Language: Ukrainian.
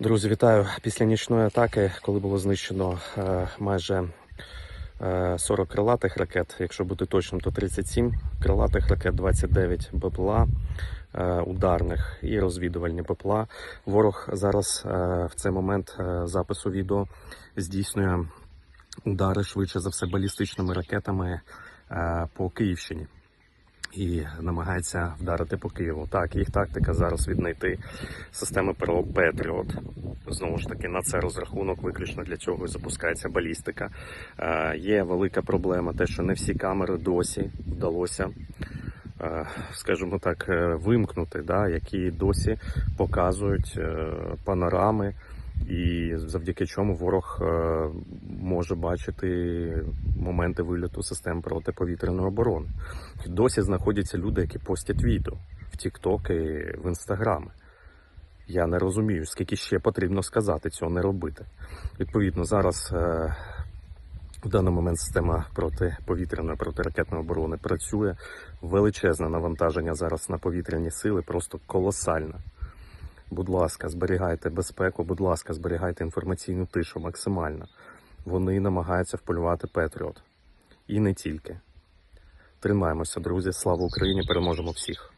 Друзі, вітаю. Після нічної атаки, коли було знищено е, майже е, 40 крилатих ракет, якщо бути точним, то 37 крилатих ракет, 29 БПЛА е, ударних і розвідувальні БПЛА. Ворог зараз е, в цей момент е, запису відео здійснює удари швидше за все балістичними ракетами е, по Київщині. І намагається вдарити по Києву. Так, їх тактика зараз віднайти системи ПРО Петріот. Знову ж таки, на це розрахунок виключно для цього і запускається балістика. Е, є велика проблема, те, що не всі камери досі вдалося, е, скажімо так, е, вимкнути, да, які досі показують е, панорами, і завдяки чому ворог е, може бачити моменти вильоту систем протиповітряної оборони. Досі знаходяться люди, які постять відео в TikTok і в Instagram. Я не розумію, скільки ще потрібно сказати цього не робити. Відповідно, зараз е, в даний момент система протиповітряної протиракетної оборони працює. Величезне навантаження зараз на повітряні сили, просто колосальне. Будь ласка, зберігайте безпеку, будь ласка, зберігайте інформаційну тишу максимально. Вони намагаються вполювати Петріот. І не тільки. Тримаємося, друзі. Слава Україні! Переможемо всіх!